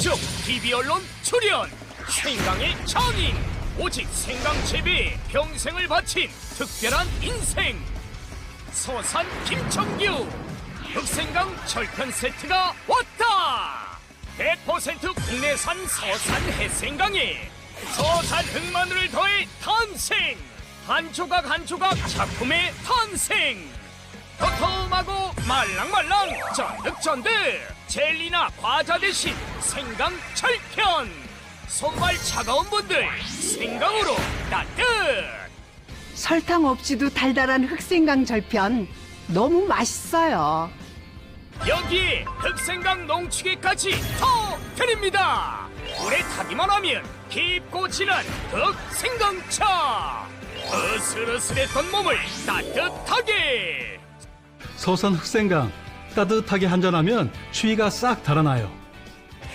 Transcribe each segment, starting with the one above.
각종 TV 언론 출연. 생강의 장인 오직 생강 재배에 평생을 바친 특별한 인생. 서산 김청규. 흑생강 절편 세트가 왔다. 100% 국내산 서산 해생강에 서산 흑마늘을 더해 탄생. 한 조각 한 조각 작품의 탄생. 도톰하고 말랑말랑 쫀득쫀득 젤리나 과자 대신 생강 절편 손발 차가운 분들 생강으로 따뜻. 설탕 없이도 달달한 흑생강 절편 너무 맛있어요. 여기에 흑생강 농축액까지 더 드립니다. 물에 타기만 하면 깊고 진한 흑생강차. 으슬으슬했던 몸을 따뜻하게. 서산 흑생강 따뜻하게 한잔하면 추위가 싹 달아나요.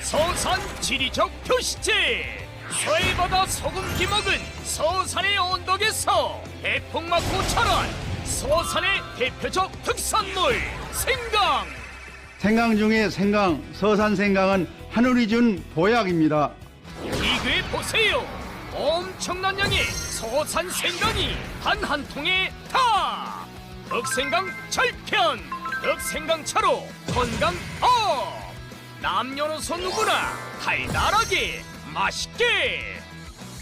서산 지리적 표시제. 서해바다 소금기 먹은 서산의 언덕에서 해풍 맞고 자란 서산의 대표적 특산물 생강. 생강 중에 생강, 서산 생강은 하늘이 준 보약입니다. 비교해 보세요. 엄청난 양의 서산 생강이 단 한 통에 다! 흑생강 절편 흑생강차로 건강 업! 남녀노소 누구나 달달하게 맛있게!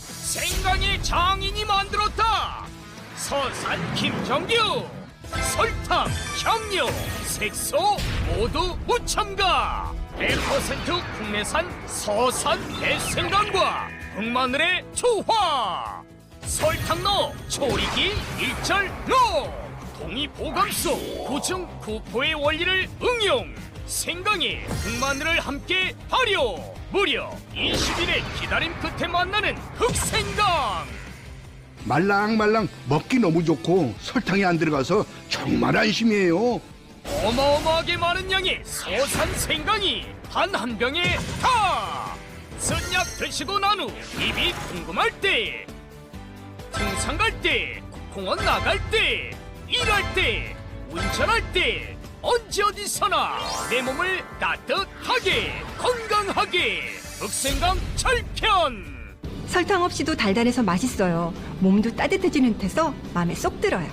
생강의 장인이 만들었다! 서산 김정규 설탕, 향료, 색소 모두 무첨가! 100% 국내산 서산 대생강과 흑마늘의 조화! 설탕 넣어 조리기 일절 넣어 동의 보감수 구중 구포의 원리를 응용 생강에 흑마늘을 함께 발효 무려 20일의 기다림 끝에 만나는 흑생강 말랑말랑 먹기 너무 좋고 설탕이 안 들어가서 정말 안심이에요. 어마어마하게 많은 양의 서산 생강이 단 한 병에 다! 쓴약 드시고 난 후 입이 궁금할 때 등산 갈 때, 공원 나갈 때, 일할 때, 운전할 때 언제 어디서나 내 몸을 따뜻하게 건강하게 흑생강 절편 설탕 없이도 달달해서 맛있어요. 몸도 따뜻해지는 듯해서 마음에 쏙 들어요.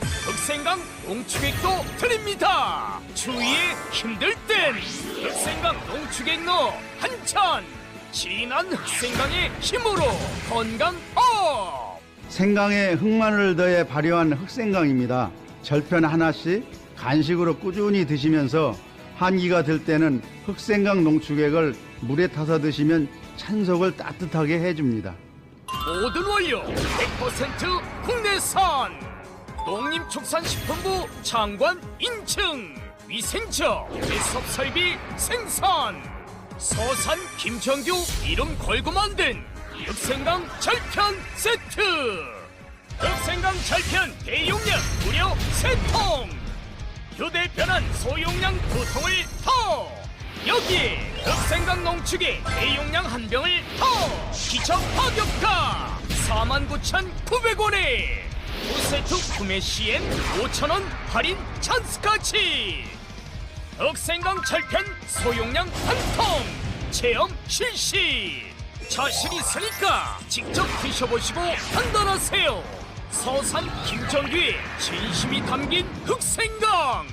흑생강 농축액도 드립니다. 추위에 힘들 땐 흑생강 농축액 넣어 한찬 진한 흑생강의 힘으로 건강 업. 생강에 흑마늘을 더해 발효한 흑생강입니다. 절편 하나씩 간식으로 꾸준히 드시면서 한기가 들 때는 흑생강 농축액을 물에 타서 드시면 찬속을 따뜻하게 해줍니다. 모든 원료 100% 국내산. 농림축산식품부 장관 인증. 위생처 배섭 설비 생산. 서산 김정규 이름 걸고 만든 흑생강 절편 세트. 흑생강 절편 대용량 무려 세통! 휴대전환 소용량 두 통을 더. 여기에 흑생강 농축의 대용량 한 병을 더! 기적 파격가 49,900원에! 두 세트 구매 시엔 5,000원 할인 찬스까지! 흑생강 절편 소용량 한 통! 체험 실시 자신 있으니까 직접 드셔보시고 판단하세요. 서산 김정규의 진심이 담긴 흑생강.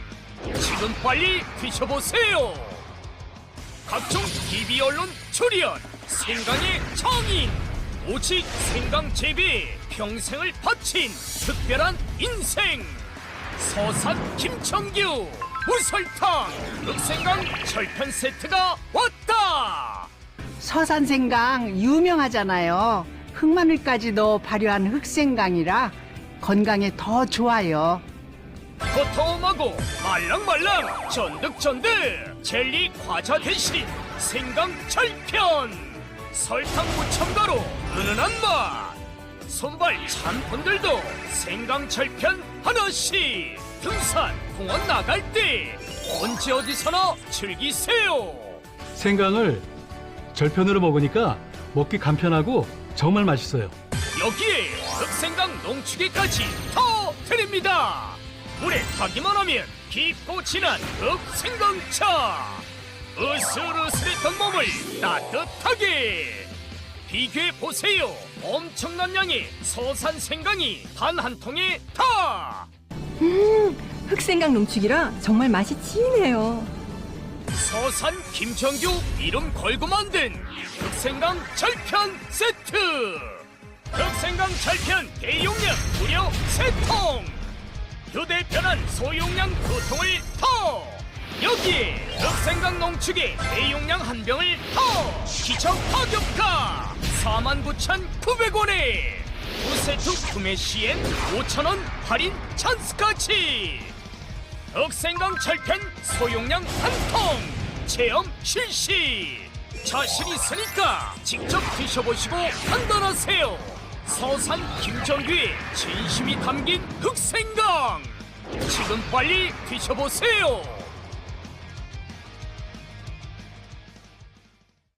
지금 빨리 드셔보세요. 각종 TV 언론 출연 생강의 장인 오직 생강 재배에 평생을 바친 특별한 인생. 서산 김청규 무설탕. 흑생강 절편 세트가 왔다 서산 생강 유명하잖아요. 흑마늘까지 넣어 발효한 흑생강이라 건강에 더 좋아요. 도톰하고 말랑말랑 쫀득쫀득 젤리 과자 대신 생강 절편 설탕 무첨가로 은은한 맛 손발 찬 분들도 생강 절편 하나씩 등산 공원 나갈 때 언제 어디서나 즐기세요 생강을 절편으로 먹으니까 먹기 간편하고 정말 맛있어요. 여기에 흑생강 농축액까지 더 드립니다. 물에 타기만 하면 깊고 진한 흑생강차. 으슬으슬했던 몸을 따뜻하게 비교해 보세요 엄청난 양의 서산 생강이 단 한 통에 다 흑생강 농축이라 정말 맛이 진해요. 서산 김정규 이름 걸고 만든 흑생강 절편 세트. 흑생강 절편 대용량 무려 세통. 휴대편한 소용량 두통을더. 여기에 흑생강 농축의 대용량 한 병을 더. 기적 파격가 49,900원에 두 세트 구매 시엔 5,000원 할인 찬스까지 흑생강 절편 소용량 한 통. 체험 실시. 자신 있으니까 직접 드셔보시고 판단하세요. 서산 김정규의 진심이 담긴 흑생강. 지금 빨리 드셔보세요